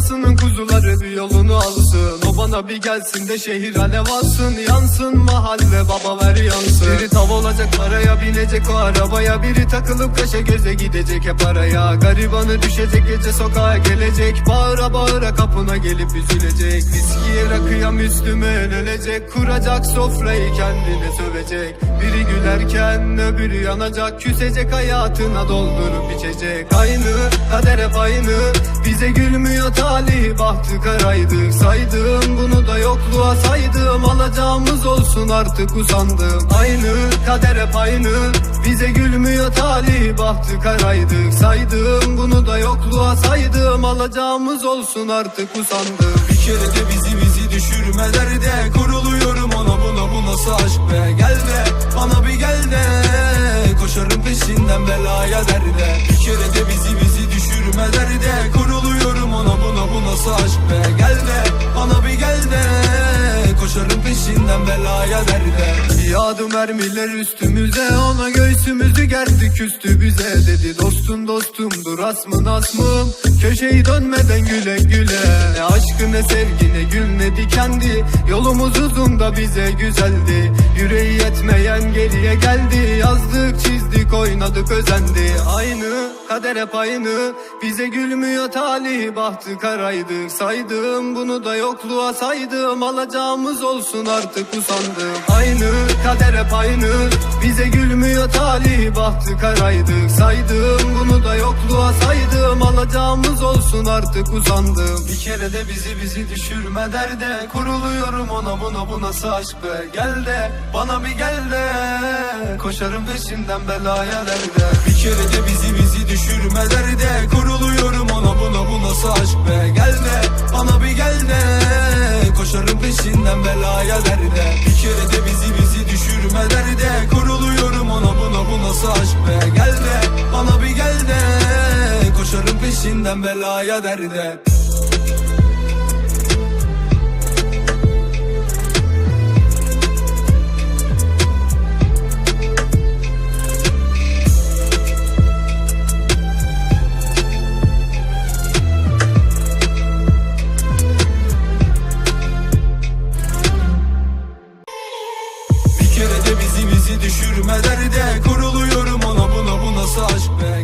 Anasının kuzuları bir yolunu alsın. O bana bir gelsin de şehir alev alsın. Yansın mahalle baba ver yansın. Biri tav olacak paraya binecek. O arabaya Biri takılıp kaşa göze gidecek. Hep araya Garibanı düşecek gece sokağa gelecek. Bağıra bağıra kapına gelip üzülecek. Viskiye rakıya Müslüman ölecek. Kuracak sofrayı kendine sövecek. Biri gülerken öbürü yanacak. Küsecek hayatına doldurup içecek. Aynı kader hep aynı Bize gülmüyor talih bahtı karaydı. Saydım bunu da yokluğa saydım. Alacağımız olsun artık usandım. Aynı kader hep aynı. Bize gülmüyor talih bahtı karaydı. Saydım bunu da yokluğa saydım. Alacağımız olsun artık usandım. Bir kere de bizi bizi düşürme derde Kuruluyorum ona. Buna bu nasıl aşk be? Gel de bana bir gel de. Koşarım peşinden belaya derde Bir kere de bizi bizi nasıl aşk be Gel de bana bir gel de. Koşarım peşinden belaya derde. Yağdı mermiler üstümüze Ona göğsümüzü gerdi küstü bize. Dedi dostun dostumdur asmın asmım Köşeyi dönmeden güle güle. Ne aşkı ne sevgi ne gül ne dikendi Yolumuz uzun da bize güzeldi. Yüreği oynadık özendi. Aynı kader hep aynı. Bize gülmüyor talih bahtı karaydı. Saydım bunu da yokluğa saydım. Alacağımız olsun artık usandım. Aynı kader hep aynı. Bize gülmüyor talih bahtı karaydı. Saydım bunu da yokluğa saydım. Alacağımız olsun artık usandım. Bir kere de bizi bizi düşürme derde. Kuruluyorum ona buna bu nasıl aşk be. Gel de bana bir gel de. Koşarım peşinden belaya derde Bir kere de bizi bizi düşürme derde Kuruluyorum ona buna bu nasıl aşk be? Gel de bana bir gel de Koşarım peşinden belaya derde. Bir kere de bizi bizi düşürme derde Kuruluyorum ona buna bu nasıl aşk be? Gel de bana bir gel de Koşarım peşinden belaya derde Bir kere de bizi bizi düşürme derde. Kuruluyorum ona buna bu nasıl aşk be